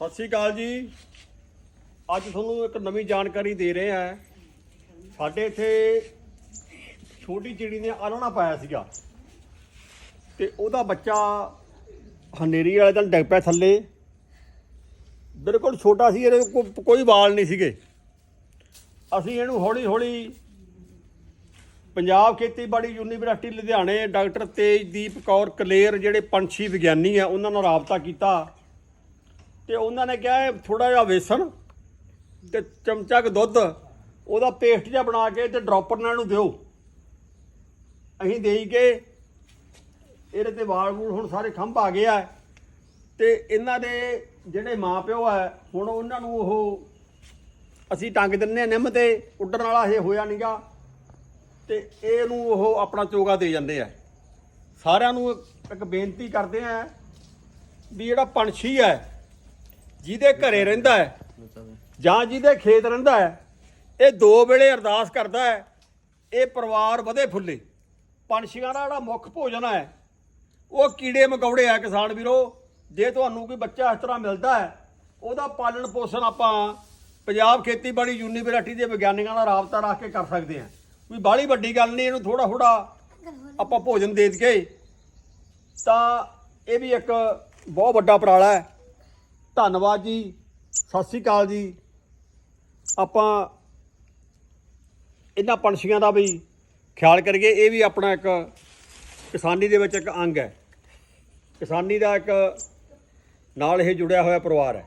ਸਤਿ ਸ਼੍ਰੀ ਅਕਾਲ ਜੀ। ਅੱਜ ਤੁਹਾਨੂੰ ਇੱਕ ਨਵੀਂ ਜਾਣਕਾਰੀ ਦੇ ਰਹੇ ਹਾਂ। ਸਾਡੇ ਇੱਥੇ ਛੋਟੀ ਚਿੜੀ ਨੇ ਆਲਣਾ ਪਾਇਆ ਸੀਗਾ। ਤੇ ਉਹਦਾ ਬੱਚਾ ਹਨੇਰੀ ਵਾਲੇ ਦਿਨ ਡਿੱਗ ਪਿਆ ਥੱਲੇ। ਬਿਲਕੁਲ ਛੋਟਾ ਸੀ, ਇਹਦੇ ਕੋਈ ਵਾਲ ਨਹੀਂ ਸੀਗੇ। ਅਸੀਂ ਇਹਨੂੰ ਹੌਲੀ ਹੌਲੀ ਪੰਜਾਬ ਖੇਤੀਬਾੜੀ ਯੂਨੀਵਰਸਿਟੀ ਲੁਧਿਆਣੇ, ਡਾਕਟਰ ਤੇਜਦੀਪ ਕੌਰ ਕਲੇਰ, ਜਿਹੜੇ ਪੰਛੀ ਵਿਗਿਆਨੀ ਆ, ਉਹਨਾਂ ਨਾਲ ਰਾਬਤਾ ਕੀਤਾ। ਤੇ ਉਹਨਾਂ ਨੇ ਕਿਹਾ ਥੋੜਾ ਜਿਹਾ ਵੇਸਣ ਤੇ ਚਮਚਾ ਕੁ ਦੁੱਧ, ਉਹਦਾ ਪੇਸਟ ਜਿਹਾ ਬਣਾ ਕੇ ਤੇ ਡ੍ਰੌਪਰ ਨਾਲ ਨੂੰ ਦਿਓ। ਅਸੀਂ ਦੇਈ ਕੇ ਇਹਦੇ ਤੇ ਵਾਲ ਵੂਲ ਹੁਣ ਸਾਰੇ ਖੰਭ ਆ ਗਿਆ ਆ ਤੇ ਇਹਨਾਂ ਦੇ ਜਿਹੜੇ ਮਾਪਿਓ ਆ, ਹੁਣ ਉਹਨਾਂ ਨੂੰ ਉਹ ਅਸੀਂ ਟੰਗ ਦਿੰਨੇ ਆ ਨਿੰਮ ਤੇ, ਉੱਡਣ ਵਾਲਾ ਇਹ ਹੋਇਆ ਨਹੀਂਗਾ ਤੇ ਇਹਨੂੰ ਉਹ ਆਪਣਾ ਚੋਗਾ ਦੇ ਜਾਂਦੇ ਆ। ਸਾਰਿਆਂ ਨੂੰ ਇੱਕ ਬੇਨਤੀ ਕਰਦੇ ਆ ਵੀ ਜਿਹੜਾ ਪੰਛੀ ਹੈ ਜਿਹਦੇ ਘਰੇ ਰਹਿੰਦਾ ਹੈ ਜਾਂ ਜਿਹਦੇ ਖੇਤ ਰਹਿੰਦਾ ਹੈ, ਇਹ ਦੋ ਵੇਲੇ ਅਰਦਾਸ ਕਰਦਾ ਹੈ, ਇਹ ਪਰਿਵਾਰ ਵਧੇ ਫੁੱਲੇ। ਪੰਛੀਆਂ ਦਾ ਜਿਹੜਾ ਮੁੱਖ ਭੋਜਨ ਹੈ, ਉਹ ਕੀੜੇ ਮਕੌੜੇ ਆ ਕਿਸਾਨ ਵੀਰੋ। ਜੇ ਤੁਹਾਨੂੰ ਕੋਈ ਬੱਚਾ ਇਸ ਤਰ੍ਹਾਂ ਮਿਲਦਾ ਹੈ, ਉਹਦਾ ਪਾਲਣ ਪੋਸ਼ਣ ਆਪਾਂ ਪੰਜਾਬ ਖੇਤੀਬਾੜੀ ਯੂਨੀਵਰਸਿਟੀ ਦੇ ਵਿਗਿਆਨੀਆਂ ਨਾਲ ਰਾਬਤਾ ਰੱਖ ਕੇ ਕਰ ਸਕਦੇ ਹਾਂ। ਕੋਈ ਬਾਹਲੀ ਵੱਡੀ ਗੱਲ ਨਹੀਂ, ਇਹਨੂੰ ਥੋੜਾ ਥੋੜਾ ਆਪਾਂ ਭੋਜਨ ਦੇ ਕੇ। ਤਾਂ ਇਹ ਵੀ ਇੱਕ ਬਹੁਤ ਵੱਡਾ ਉਪਰਾਲਾ ਹੈ। ਧੰਨਵਾਦ ਜੀ, ਸਤਿ ਸ੍ਰੀ ਅਕਾਲ ਜੀ। ਆਪਾਂ ਇਹਨਾਂ ਪੰਛੀਆਂ ਦਾ ਵੀ ਖਿਆਲ ਕਰੀਏ, ਇਹ ਵੀ ਆਪਣਾ ਇੱਕ ਕਿਸਾਨੀ ਦੇ ਵਿੱਚ ਇੱਕ ਅੰਗ ਹੈ। ਕਿਸਾਨੀ ਦਾ ਇੱਕ ਨਾਲ ਇਹ ਜੁੜਿਆ ਹੋਇਆ ਪਰਿਵਾਰ ਹੈ।